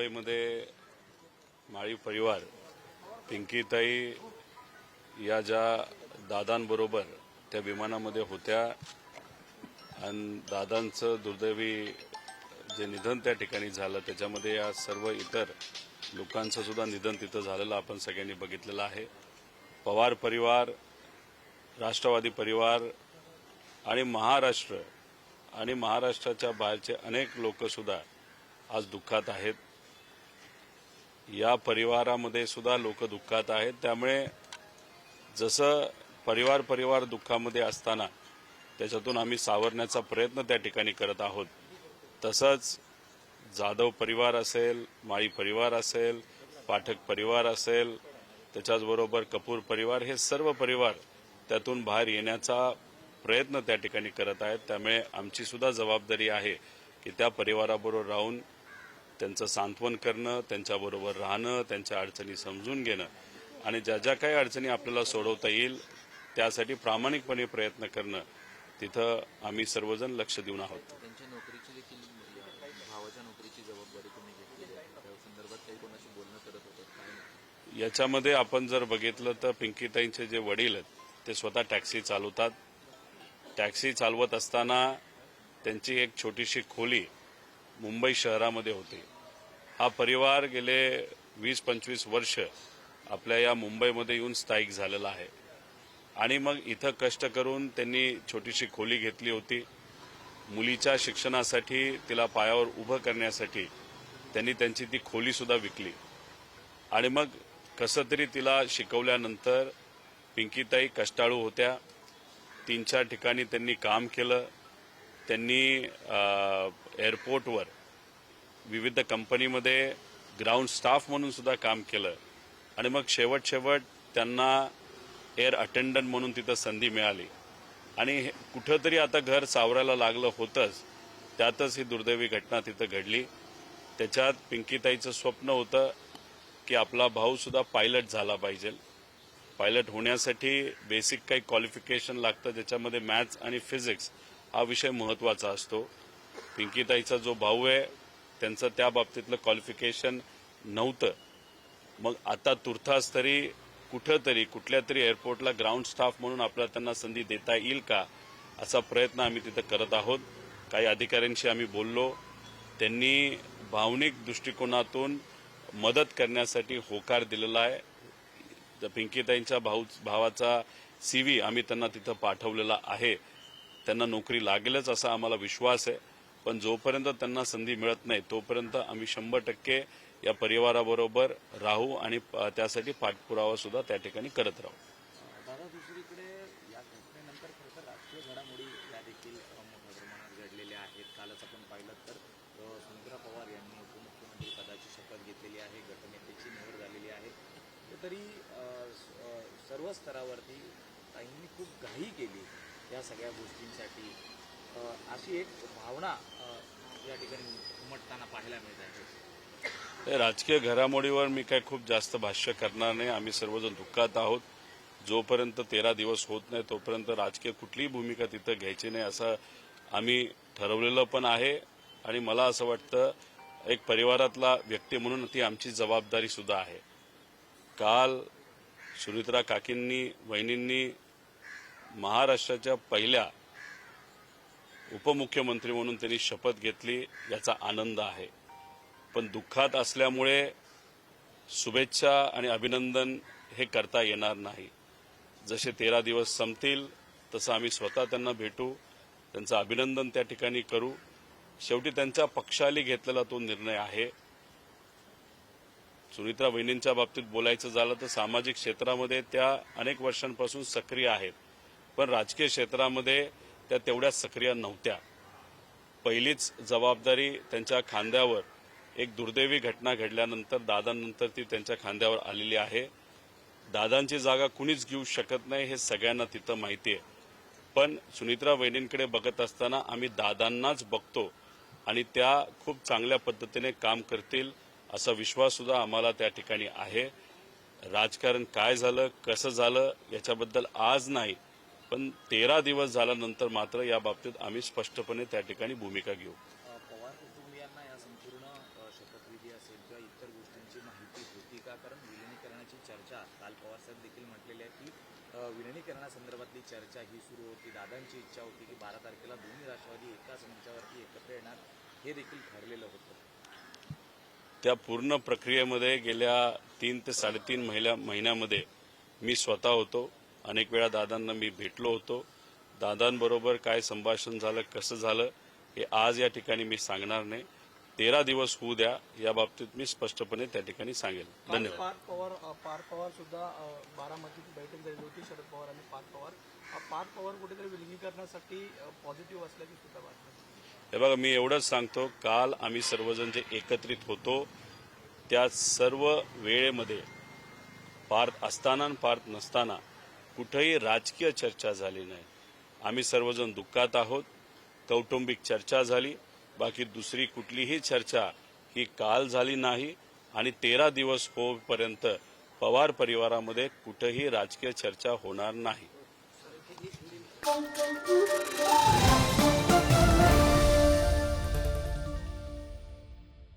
मुंबईमध्ये माळी परिवार पिंकीताई या ज्या दादांबरोबर त्या विमानामध्ये होत्या आणि दादांचं दुर्दैवी जे निधन त्या ठिकाणी झालं त्याच्यामध्ये या सर्व इतर लोकांचं सुद्धा निधन तिथं झालेलं आपण सगळ्यांनी बघितलेलं आहे. पवार परिवार राष्ट्रवादी परिवार आणि महाराष्ट्र आणि महाराष्ट्राच्या बाहेरचे अनेक लोक सुद्धा आज दुःखात आहेत. या परिवारामध्ये सुद्धा लोक दुःखात आहेत. त्यामुळे जसं परिवार परिवार दुःखामध्ये असताना त्याच्यातून आम्ही सावरण्याचा प्रयत्न त्या ठिकाणी करत आहोत. तसंच जाधव परिवार असेल माळी परिवार असेल पाठक परिवार असेल त्याच्याचबरोबर कपूर परिवार हे सर्व परिवार त्यातून बाहेर येण्याचा प्रयत्न त्या ठिकाणी करत आहेत. त्यामुळे आमची सुद्धा जबाबदारी आहे की त्या परिवाराबरोबर राहून त्यांचं सांत्वन करणं त्यांच्याबरोबर राहणं त्यांच्या अडचणी समजून घेणं. आणि ज्या ज्या काही अडचणी आपल्याला सोडवता येईल त्यासाठी प्रामाणिकपणे प्रयत्न करणं. तिथं आम्ही सर्वजण लक्ष देऊन आहोत. याच्यामध्ये आपण जर बघितलं तर पिंकीताईंचे जे वडील आहेत ते स्वतः टॅक्सी चालवतात. टॅक्सी चालवत असताना त्यांची एक छोटीशी खोली मुंबई शहरामध्ये होती. हा परिवार गेले वीस पंचवीस वर्ष आपल्या या मुंबईमध्ये येऊन स्थायिक झालेला आहे. आणि मग इथं कष्ट करून त्यांनी छोटीशी खोली घेतली होती. मुलीच्या शिक्षणासाठी तिला पायावर उभं करण्यासाठी त्यांनी त्यांची ती खोली सुद्धा विकली. आणि मग कसं तरी तिला शिकवल्यानंतर पिंकीताई कष्टाळू होत्या. तीन चार ठिकाणी त्यांनी काम केलं. त्यांनी एअरपोर्टवर विविध कंपनीमध्ये ग्राउंड स्टाफ म्हणून सुद्धा काम केलं. आणि मग शेवट शेवट त्यांना एअर अटेंडंट म्हणून तिथं संधी मिळाली. आणि हे- कुठंतरी आता घर सावरायला लागलं होतंच. त्यातच ही दुर्दैवी घटना तिथं घडली. त्याच्यात पिंकीताईचं स्वप्न होतं की आपला भाऊसुद्धा पायलट झाला पाहिजे. पायलट होण्यासाठी बेसिक काही क्वालिफिकेशन लागतं ज्याच्यामध्ये मॅथ्स आणि फिजिक्स हा विषय महत्त्वाचा असतो. पिंकीताईचा जो भाऊ आहे त्यांचं त्या बाबतीतलं क्वालिफिकेशन नव्हतं. मग आता तुर्तास तरी कुठं तरी कुठल्या तरी एअरपोर्टला ग्राउंड स्टाफ म्हणून आपल्याला त्यांना संधी देता येईल का असा प्रयत्न आम्ही तिथं करत आहोत. काही अधिकाऱ्यांशी आम्ही बोललो. त्यांनी भावनिक दृष्टिकोनातून मदत करण्यासाठी होकार दिलेला आहे. पिंकीताईंच्या भाऊ भावाचा सीव्ही आम्ही त्यांना तिथं पाठवलेला आहे. त्यांना नोकरी लागेलच असा आम्हाला विश्वास आहे. पण जोपर्यंत त्यांना संधी मिळत नाही तोपर्यंत आम्ही शंभर टक्के या परिवाराबरोबर राहू आणि त्यासाठी पाठपुरावा सुद्धा त्या ठिकाणी करत राहू. दादा दुसरीकडे या घटनेनंतर खरं तर राजकीय घडामोडी या देखील अ, मोठ्या प्रमाणात घडलेल्या आहेत. कालच आपण पाहिलं तर अ, सुमित्रा पवार यांनी उपमुख्यमंत्री पदाची शपथ घेतलेली आहे. गटनेतेची निवड झालेली आहे. तरी सर्व स्तरावरती ताईंनी खूप घाई केली या सगळ्या गोष्टींसाठी. अशी एक भावना या ठिकाणी उमटताना पाहायला मिळत आहे. राजकीय घडामोडीवर मी काय खूप जास्त भाष्य करणार नाही. आम्ही सर्वजण दुःखात आहोत. जोपर्यंत तेरा दिवस होत नाही तोपर्यंत राजकीय कुठलीही भूमिका तिथं घ्यायची नाही असं आम्ही ठरवलेलं पण आहे. आणि मला असं वाटतं एक परिवारातला व्यक्ती म्हणून ती आमची जबाबदारी सुद्धा आहे. काल सुनित्रा काकींनी वहिनींनी महाराष्ट्राच्या पहिल्या उपमुख्यमंत्री म्हणून त्यांनी शपथ घेतली याचा आनंद आहे. पण दुःखात असल्यामुळे शुभेच्छा आणि अभिनंदन हे करता येणार नाही. जसे तेरा दिवस संपतील तसं आम्ही स्वतः त्यांना भेटू त्यांचं अभिनंदन त्या ठिकाणी करू. शेवटी त्यांच्या पक्षाली घेतलेला तो निर्णय आहे. सुनित्रा वहिनींच्या बाबतीत बोलायचं झालं तर सामाजिक क्षेत्रामध्ये त्या अनेक वर्षांपासून सक्रिय आहेत. पण राजकीय क्षेत्रामध्ये त्या तेवढ्या सक्रिय नव्हत्या. पहिलीच जबाबदारी त्यांच्या खांद्यावर एक दुर्दैवी घटना घडल्यानंतर दादांनंतर ती त्यांच्या खांद्यावर आलेली आहे. दादांची जागा कुणीच घेऊ शकत नाही हे सगळ्यांना तिथं माहिती आहे पण सुनित्रा वहिनींकडे बघत असताना आम्ही दादांनाच बघतो आणि त्या खूप चांगल्या पद्धतीने काम करतील असा विश्वास सुद्धा आम्हाला त्या ठिकाणी आहे. राजकारण काय झालं कसं झालं याच्याबद्दल आज नाही पण तेरा दिवस झाल्यानंतर मात्र या बाबतीत आम्ही स्पष्टपणे त्या ठिकाणी भूमिका घेऊ. पवार कुटुंबियांना या संपूर्ण शपथविधी असेल किंवा का? कारण विलिनीकरणाची चर्चा काल पवार साहेब देखील म्हटलेली आहे की विलिनीकरणासंदर्भातली चर्चा ही सुरू होती. दादांची इच्छा होती की बारा तारखेला दोन्ही राष्ट्रवादी एकाच मंचावरती एकत्र येणार हे देखील ठरलेलं होतं. त्या पूर्ण प्रक्रियेमध्ये गेल्या तीन ते साडेतीन महिल्या महिन्यामध्ये मी स्वतः होतो. अनेक वेळा दादांना मी भेटलो होतो. दादांबरोबर काय संभाषण झालं कसं झालं हे आज या ठिकाणी मी सांगणार नाही. तेरा दिवस होऊ द्या या बाबतीत मी स्पष्टपणे त्या ठिकाणी सांगेल. धन्यवाद. पवार अ, पार्थ पवार सुद्धा बारामतीत बैठक झाली होती शरद पवार आणि पार्थ पवार. अ, पार्थ पवार कुठेतरी विलिनीकरणासाठी पॉझिटिव्ह असल्याची सुद्धा हे बघा मी एवढंच सांगतो काल आम्ही सर्वजण जे एकत्रित होतो त्या सर्व वेळेमध्ये पार्थ असताना आणि पार्थ नसताना कुठेही राजकीय चर्चा झाली नाही. आम्ही सर्वजण दुःखात आहोत. कौटुंबिक चर्चा झाली. बाकी दुसरी कुठलीही चर्चा ही काल झाली नाही आणि तेरा दिवस होईपर्यंत पवार परिवारामध्ये कुठेही राजकीय चर्चा होणार नाही.